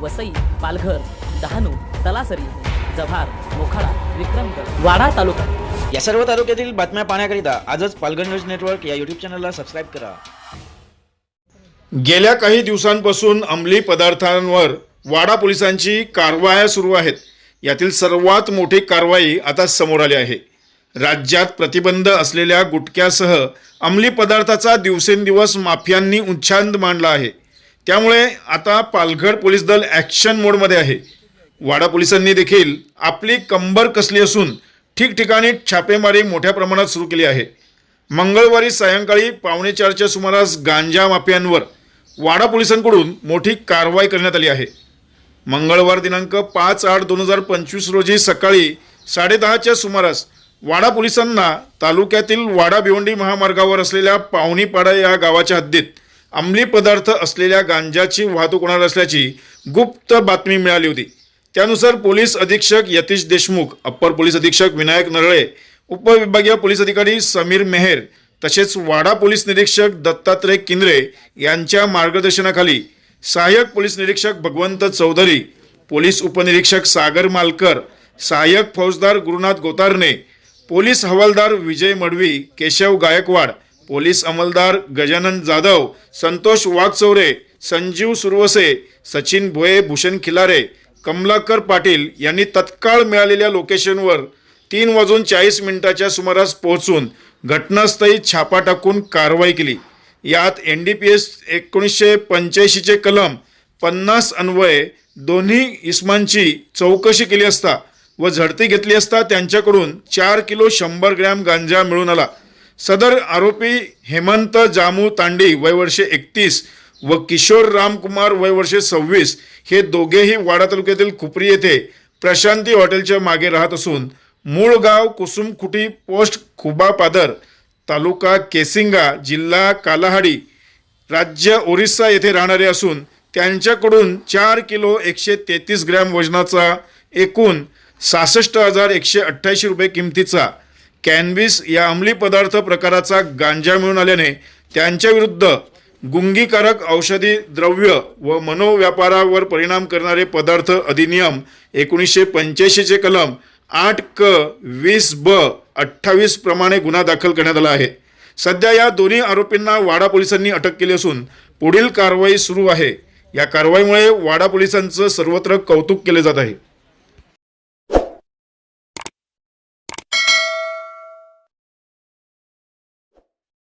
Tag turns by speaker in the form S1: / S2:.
S1: वसई पालघर डहाणू तलासरी जव्हार मोखाडा विक्रमगड वाडा तालुका.
S2: या सर्व तालुक्यातील बातम्या पाहण्याकरिता आजच पालघर न्यूज नेटवर्क या यूट्यूब चॅनलला सबस्क्राईब करा.
S3: गेल्या काही दिवसांपासून अंमली पदार्थांवर वाडा पोलिसांची कारवाया सुरू आहेत. यातील सर्वात मोठी कारवाई आता समोर आली आहे. राज्यात प्रतिबंध असलेल्या गुटख्यासह अंमली पदार्थाचा दिवसेंदिवस माफियांनी उच्छांद मांडला आहे. त्यामुळे आता पालघर पोलीस दल ॲक्शन मोडमध्ये आहे. वाडा पोलिसांनी देखील आपली कंबर कसली असून ठिकठिकाणी छापेमारी मोठ्या प्रमाणात सुरू केली आहे. मंगळवारी सायंकाळी पावणे चारच्या सुमारास गांजा माफियांवर वाडा पोलिसांकडून मोठी कारवाई करण्यात आली आहे. मंगळवार दिनांक पाच आठ दोन हजार पंचवीस रोजी सकाळी साडेदहाच्या सुमारास वाडा पोलिसांना तालुक्यातील वाडा भिवंडी महामार्गावर असलेल्या पावणीपाडा या गावाच्या हद्दीत अंमली पदार्थ असलेल्या गांजाची वाहतूक होणार असल्याची गुप्त बातमी मिळाली होती. त्यानुसार पोलीस अधीक्षक यतीश देशमुख अप्पर पोलीस अधीक्षक विनायक नरळे उपविभागीय पोलीस अधिकारी समीर मेहेर तसेच वाडा पोलीस निरीक्षक दत्तात्रय किंद्रे यांच्या मार्गदर्शनाखाली सहाय्यक पोलीस निरीक्षक भगवंत चौधरी पोलीस उपनिरीक्षक सागर मालकर सहाय्यक फौजदार गुरुनाथ गोतारणे पोलीस हवालदार विजय मडवी केशव गायकवाड पोलीस अंमलदार गजानन जाधव संतोष वाघचौरे संजीव सुरवसे सचिन भोये भूषण खिलारे कमलाकर पाटील यांनी तत्काळ मिळालेल्या लोकेशनवर तीन वाजून चाळीस मिनिटाच्या सुमारास पोहोचून घटनास्थळी छापा टाकून कारवाई केली. यात एन डी पी एस एकोणीसशे पंच्याऐंशीचे कलम पन्नास अन्वये दोन्ही इस्मांची चौकशी केली असता व झडती घेतली असता त्यांच्याकडून चार किलो शंभर ग्रॅम गांजा मिळून आला. सदर आरोपी हेमंत जामू तांडी वय वर्षे एकतीस व किशोर रामकुमार वय वर्षे सव्वीस हे दोघेही वाडा तालुक्यातील खुपरी येथे प्रशांती हॉटेलच्या मागे राहत असून मूळ गाव कुसुमकुटी पोस्ट खुबा पादर तालुका केसिंगा जिल्हा कालाहाडी राज्य ओरिसा येथे राहणारे असून त्यांच्याकडून चार किलो एकशे तेहतीस ग्रॅम वजनाचा एकूण सहासष्ट हजार एकशे अठ्ठ्याऐंशी रुपये किमतीचा कॅनबिस या अंमली पदार्थ प्रकाराचा गांजा मिळून आल्याने त्यांच्याविरुद्ध गुंगीकारक औषधी द्रव्य व मनोव्यापारावर परिणाम करणारे पदार्थ अधिनियम एकोणीसशे पंच्याऐंशीचे कलम आठ क वीस ब अठ्ठावीस प्रमाणे गुन्हा दाखल करण्यात आला आहे. सध्या या दोन्ही आरोपींना वाडा पोलिसांनी अटक केली असून पुढील कारवाई सुरू आहे. या कारवाईमुळे वाडा पोलिसांचं सर्वत्र कौतुक केले जात आहे.